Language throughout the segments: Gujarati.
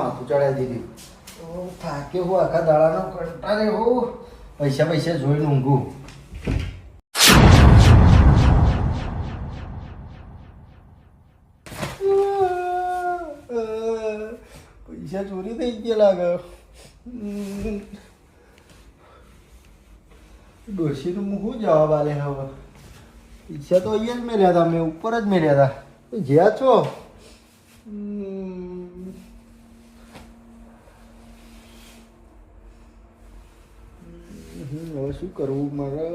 માથું ચડાવી દીધી. થાક્યો હું આખા દાડાનો કંટાળે હું. પૈસા પૈસા જોઈને ઊંઘું. પૈસા ચોરી થઈ ગયા લાગે. ડોશીનું હું શું જવાબ આલે હવે. પૈસા તો અહીંયા જ મેળ્યા હતા મેં ઉપર જ મેળ્યા હતા. જ્યાં છો? શું કરવું મારે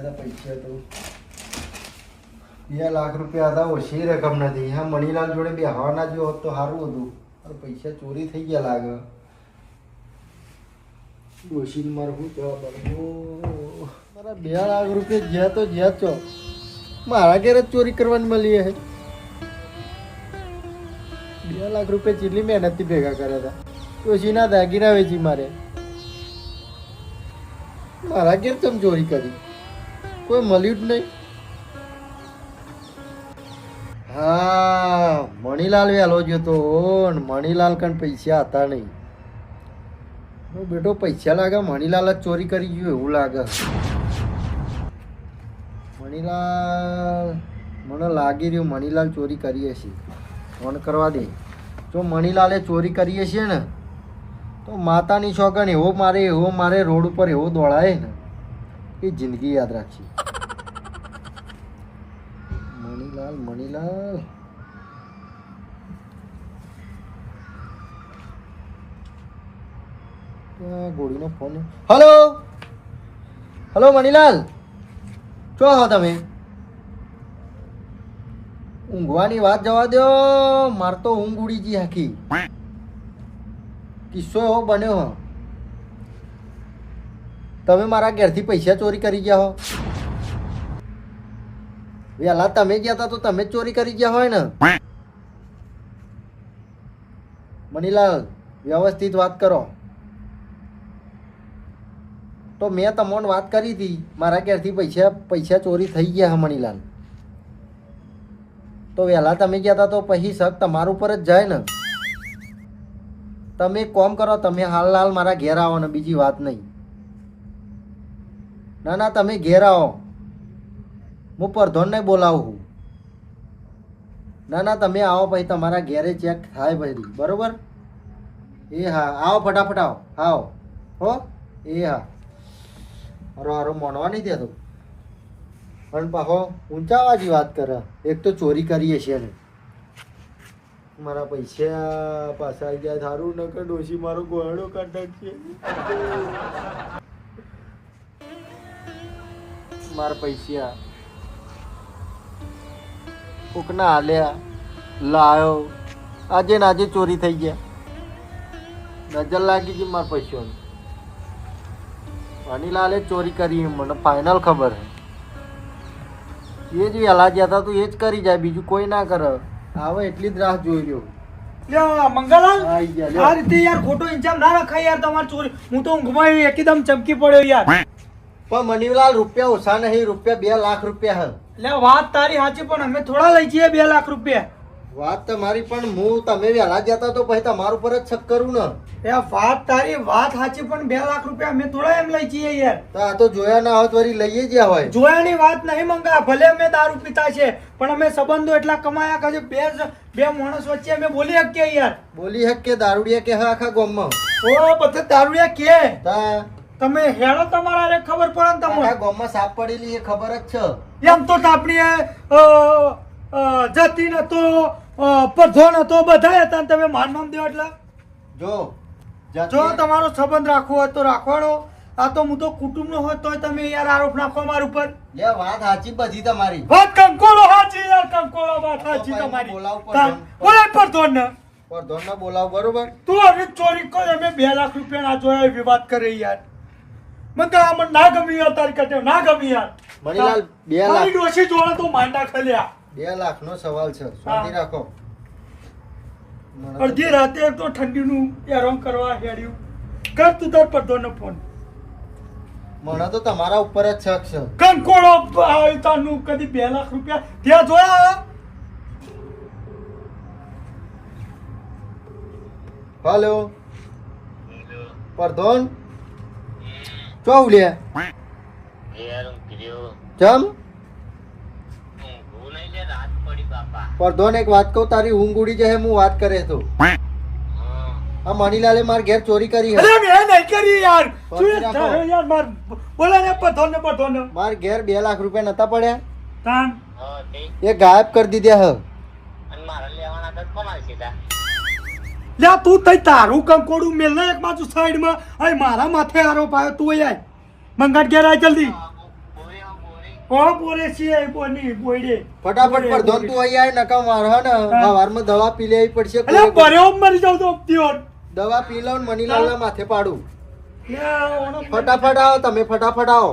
હતા પૈસા તો બે લાખ રૂપિયા હતા, ઓછી રકમ નથી. હા, મણીલાલ જોડે બે હવાના જો હોત તો સારું હતું. પૈસા ચોરી થઈ ગયા લાગે. ઓછી મારે શું જવાબ? મારા બે લાખ રૂપિયા જ્યાં તો જ્યાં છો. મારા ઘેર જ ચોરી કરવાની મળી હે. બે લાખ રૂપિયા જેટલી મહેનતથી ભેગા કર્યા હતા. ઓછીના દાગીના વેચી મારે. મારા ઘેર ચમ ચોરી કરી? કોઈ મળ્યું જ નહીં. હા, મણીલાલ વહેલો જતો તો મણીલાલ કણ પૈસા હતા નહીં. બેટો પૈસા લાગે, મણીલાલ જ ચોરી કરી ગયું એવું લાગે. મણીલાલ, મને લાગી રહ્યું મણીલાલ ચોરી કરીએ છીએ ફોન કરવા દે. જો મણીલાલે ચોરી કરીએ છીએ ને માતાની શોખન એવો મારે એવો મારે રોડ ઉપર એવો દોડાય ને, એ જિંદગી યાદ રાખી મણીલાલ મણીલાલ. ગોળીનો ફોન હલો? હલો, મણીલાલ? ચો હો તમે? ઊંઘવાની વાત જવા દો માર તો ઊંઘ ઉડી ગઈ આખી. કિસ્સો એવો બન્યો હો. તમે મારા ઘેરથી પૈસા ચોરી કરી ગયા હો. વહેલા તમે ગયા હતા તો તમે જ ચોરી કરી ગયા હોય ને. મનીલાલ, વ્યવસ્થિત વાત કરો. તો મેં તમને વાત કરી હતી મારા ઘેરથી પૈસા પૈસા ચોરી થઈ ગયા હા મણીલાલ તો વહેલા તમે ગયા હતા તો પછી શક તમારા ઉપર જ જાય ને. તમે કોમ કરો, તમે હાલ હાલ મારા ઘેર આવો ને બીજી વાત નહીં. ના ના, તમે ઘેર આવો. હું પરધોનને બોલાવું ના ના, તમે આવો પછી તમારા ઘેરે ચેક થાય પછી બરોબર? એ હા, આવો ફટાફટ આવો. આવો. હો? એ હા. હારો હારો, મોનવા નહીં દેતો. પણ પાછો ઊંચાવાજી વાત કરે. એક તો ચોરી કરીએ છીએ ને. મારા પૈસા પાછા આવી જાય થારું ન કર ડોશી મારો ગોળો કાઢ છે મારા પૈસા કોકના હાલ્યા, લાયો. આજે ને આજે ચોરી થઈ ગયા. નજર લાગી ગઈ મારા પૈસાની. અનિલાલે ચોરી કરી, મને ફાઇનલ ખબર એ જ વહેલા ગયા હતા તું એ જ કરી જાય, બીજું કોઈ ના કરે. હવે એટલી જ રાહ જોઈ રહ્યો. લ્યો, મંગલાલ. આ રીતે યાર ખોટો ઇન્જામ ના રખાય યાર તમારી ચોરી. હું તો ઊંઘમાં એકદમ ચમકી પડ્યો યાર. પણ મનીલાલ રૂપિયા ઓછા નહીં રૂપિયા બે લાખ રૂપિયા હે. લે વાત તારી સાચી પણ અમે થોડા લઈ જઈએ બે લાખ રૂપિયા. વાત તમારી પણ હું તમે વહેલા જતા તો પછી તમારું પર જ શક કરું ને. એ વાત તારી વાત સાચી પણ બે લાખ રૂપિયા અમે થોડા એમ લઈ જઈએ યાર. તો આ તો જોયા ના હોત વળી લઈએ જ હોય. જોયાની વાત નહીં મંગા ભલે અમે દારૂ પીતા છે પણ અમે સંબંધો એટલા કમાયા કે બે બે માણસ વચ્ચે અમે બોલી શકીએ યાર. બોલી શકીએ દારૂડિયા કે આખા ગામમાં? ઓ પછી દારૂડિયા કે. તા. તમે હેડો તમારા રે ખબર પડે ને તમને. ગામમાં સાપ પડેલી એ ખબર જ છે. એમ તો તાપણી જતી નતો પરધો નતો બધા હતા તમે માન નામ દેવા એટલે. જો જો તમારો સંબંધ રાખવો હોય તો રાખવાડો. આ તો હું તો કુટુંબનો હોય તોય તમે યાર આરોપ નાખો મારા ઉપર. લે વાત સાચી બધી તમારી. વાત કંકોળો સાચી યાર કંકોળો વાત સાચી તમારી. બોલાવ પર તાન, બોલાય પરધો ને. પર ધોરણને બોલાવ બરોબર? તું હવે ચોરી કર અમે બે લાખ રૂપિયા ના જોયા વિવાદ કરે યાર. મને આ મને ના ગમી યાર તારી કરતે. ના ગમી યાર. મણીલાલ, બે લાખ. તારી ડોશી જોડે તો માંડા ખલ્યા બે લાખ નો સવાલ છે. શાંતિ રાખો. અડધી રાતે તો ઠંડીનું એરોમ કરવા હેડ્યું. કર તું તાર પરધોનો ફોન મને તો તમારા ઉપર જ શક છે. કંકોળો આવી કદી બે લાખ રૂપિયા ત્યાં જોયા હલો. પરધોન ચો ઉલ્યા ચમ? પરધોન એક વાત કહું તારી ઊંઘ ઉડી જાય હું વાત કરે તો. આ મણીલાલે માર ઘેર ચોરી કરી હે. અરે મેં નહીં કરી યાર. શું યાર યાર માર બોલે ને પથો ને પથો માર ઘેર બે લાખ રૂપિયા નતા પડ્યા? તાન. એ ગાયબ કરી દીધા હ. લ્યા તું તઈ તારું કંકોડું મેલ ને એક બાજુ સાઈડમાં. અહીં મારા માથે આરોપ પાયો તું આય. મંગાટ ઘેર આય જલ્દી. ઓ બોલે છીએ બોની બોઈડે ફટાફટ પરધોન તું અહીં આય નકા માર હે ને. સવારમાં દવા પી લેવી પડશે અલે બર્યો મરી જાવ તો દિયોર દવા પી લઉં ને માથે પાડું. ફટાફટ આવો તમે ફટાફટ આવો.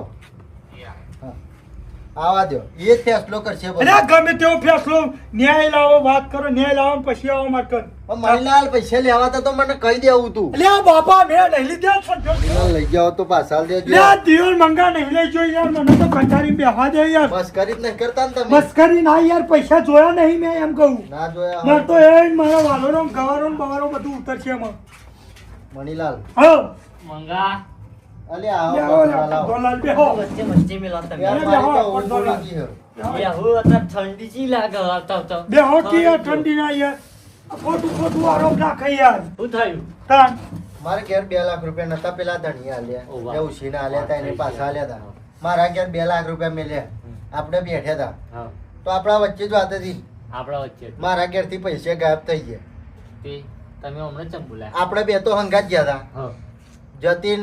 આવા દો એ ફેસલો કરશે બધો. અરે ગમે તેવો ફેસલો. ન્યાય લાવો વાત કરો ન્યાય લાવો પછી આવો કર પણ મણીલાલ પૈસા લેવા તો મને કહી દેવું તું. અલ્યા બાપા મેં નહીં લીધા લઈ જાઓ તો પાછા દેજો લ્યા દિયોર મંગા નહીં લઈ જોઈ યાર મને તો કંટાળી બેહવા દે યાર. બસ કરી નહીં કરતા ને તમે? મસ્કરી ના યાર પૈસા જોયા નહીં મેં એમ કહું. ના જોયા. માર તો એ મારા વાલોરો ગવારો બવારો બધું ઉતરશે એમાં. મણિલાલ. હા. મંગા. અલે આવો બેહો. વચ્ચે વચ્ચે મેલો તમે. યાર બેહો, તો ઠંડી લાગે બેહો કે ઠંડી ના યાર. ખોટું ખોટું આરોપ નાખે યાર. શું થયું? તાન. મારે ઘેર બે લાખ રૂપિયા નતા પેલા ધણી ઓ આલ્યા વાહ. એ ઉછીના આલ્યા હતા એની પાછા આલ્યા હતા. મારા ઘેર બે લાખ રૂપિયા મેલ્યા. આપણે બેઠ્યા હતા. તો આપણા વચ્ચે જ વાત હતી. આપણા વચ્ચે મારા ઘેરથી પૈસા ગાયબ થઈ ગયા. તમે હમણાં ચમ બોલ્યા આપણે બે તો હંગાત ગયા હતા. જતીન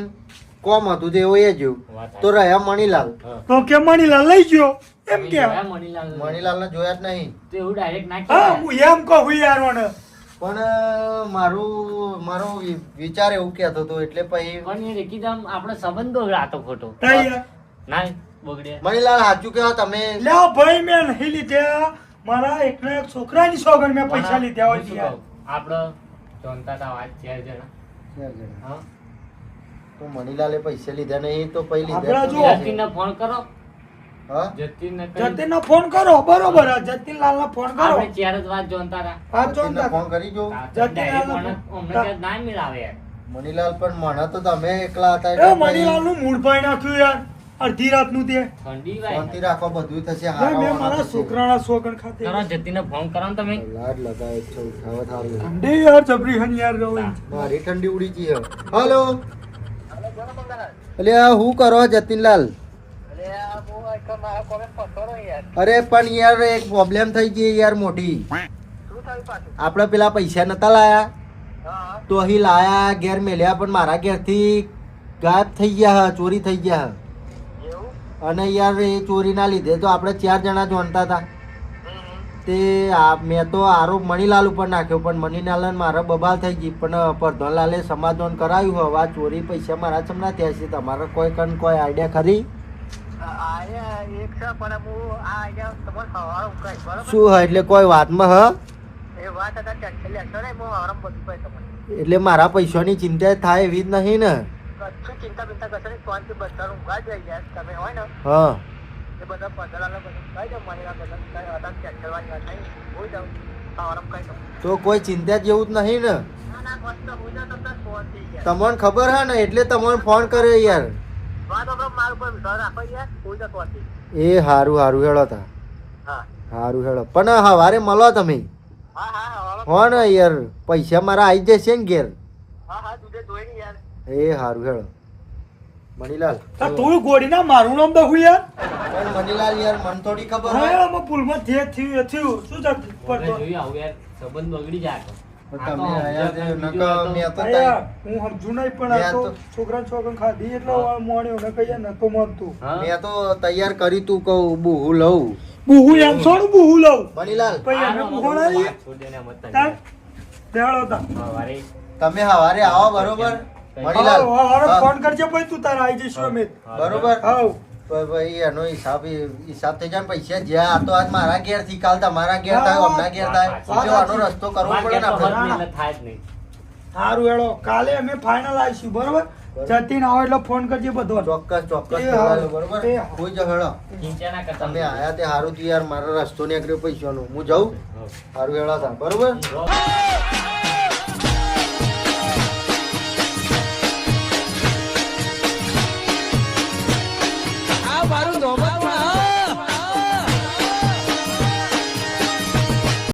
કોમ હતું તે એવું એ જોયું તો રહ્યા મણીલાલ. તો કે મણીલાલ લઈ ગયો. એમ કે મણીલાલ ને જોયા. જ નહીં. તો એવું ડાયરેક્ટ ના હા હું એમ કહું યાર મને પણ મારું મારો વિચાર એવું કહેતો હતો એટલે પછી પણ એ એકદમ આપણો સંબંધો રાતો ખોટો. ના બગડ્યા મણીલાલ સાચું કહેવા તમે. લ્યા ભાઈ મેં નહીં લીધા. મારા એકના એક છોકરાની સોગન મેં પૈસા લીધા હોય છે યાર. આપણો જોનતા તા વાત છે જણા ચાર જણા. હા? તો મણીલાલે પૈસા લીધા નહીં તો પછી આપણા જો- ફોન કરી- જતીન નો ફોન કરો બરોબર જતીન લાલ નો ફોન કરો. આપણે ચાર જ વાત જોનતા તા હા જતીનને જોનતા ફોન કરી જો. જતીન. અમને ના મિલાવે મણીલાલ પણ મને તો તમે એકલા હતા એ મણીલાલનું મૂળ ભાઈ નાખ્યું યાર અડધી રાતનું તે ઠંડી શાંતિ રાખો બધું થશે હા મે મારા. છોકરાના સોગન ખાતે. કરો જતીને ફોન કરો ને તમે. લાડ લગાય છે ઉઠાવ હારું. ઠંડી યાર જબરી હન યાર રહું મારી ઠંડી ઉડી ગઈ હે હલો. અલે આ હું કરો જતીનલાલ? અરે પણ યાર એક પ્રોબ્લેમ થઈ ગઈ યાર મોટી. આપણે પેલા પૈસા નતા લાયા. તો અહીં લાયા ઘેર મેલ્યા પણ મારા ઘેરથી ગાયબ થઈ ગયા હે, ચોરી થઈ ગયા હે. અને યાર એ ચોરીના લીધે તો આપણે ચાર જણા જોણતા હતા. તે આ મેં તો આરોપ મણીલાલ ઉપર નાખ્યો પણ મણીલાલ મારા બબાલ થઈ ગઈ. પણ પ્રધાનલાલે સમાધાન કરાયું હવે આ ચોરી પૈસા મારા ચમના થયા છે. તમારે કોઈ કણ કોઈ આઈડિયા ખરી? શું હ એટલે કોઈ વાતમાં હ? એટલે મારા પૈસાની ચિંતા થાય એવી જ નહીં ને. હા. તો કોઈ ચિંતા જેવું જ નહીં ને. તમને ખબર હા ને? એટલે તમને ફોન કર્યો યાર. એ હારું હારું હેળો તા. હારું હેળો. પણ હવારે મળો તમે. હો ને યાર પૈસા મારા આવી જશે ને ઘેર. એ હારું હેળો. મણીલાલ. તું ગોળી ના મારું નામ દઉં યાર. પણ મણીલાલ યાર મને થોડી ખબર હા હોય ભૂલમાં જે થયું એ થયું. શું સંબંધ બગડી જાય તમે આયા બીજું છે, નકર તો હતું. આયા, તઈ- હું સમજુ નહીં પણ આ તો તો- છોકરાને છોકરાને ખાધી. એટલે મોણ્યો ને કહીએ નતો માનતું હા? તો તૈયાર કરી તું કહું બુહુ લઉં. બુહુ એમ છોડું બુહુ લઉં. મણીલાલ પછી અમે આનો બુહુ બધું લાવીએ વાત છોડ દે ને મત દેવાળો તા. તમે હવારે આવો બરોબર? મણીલાલ હવે હવે ફોન કરજે પછી તું તારા આવી જઈશ અમે હા, બરોબર? હાવ તો ભાઈ એનો હિસાબ હિસાબ થઈ જાય પૈસા જ્યાં આ તો આજ મારા ઘેરથી કાલ તમારા ઘેર થાય હમણાં ઘેર થાય. આનો રસ્તો કરવો પડે ને આપણે. ને થાય જ નહીં. સારું એડો કાલે અમે ફાઇનલ આવીશું બરોબર? જતીન આવો એટલે ફોન કરજે બધો ચોક્કસ ચોક્કસ બરોબર? કોઈ જ હેળો ચિંતા ના કરતા. તમે આયા તે સારું થયું યાર મારા રસ્તો નીકળ્યો પૈસાનો. હું જાઉં? સારું હારું થાય થા બરોબર.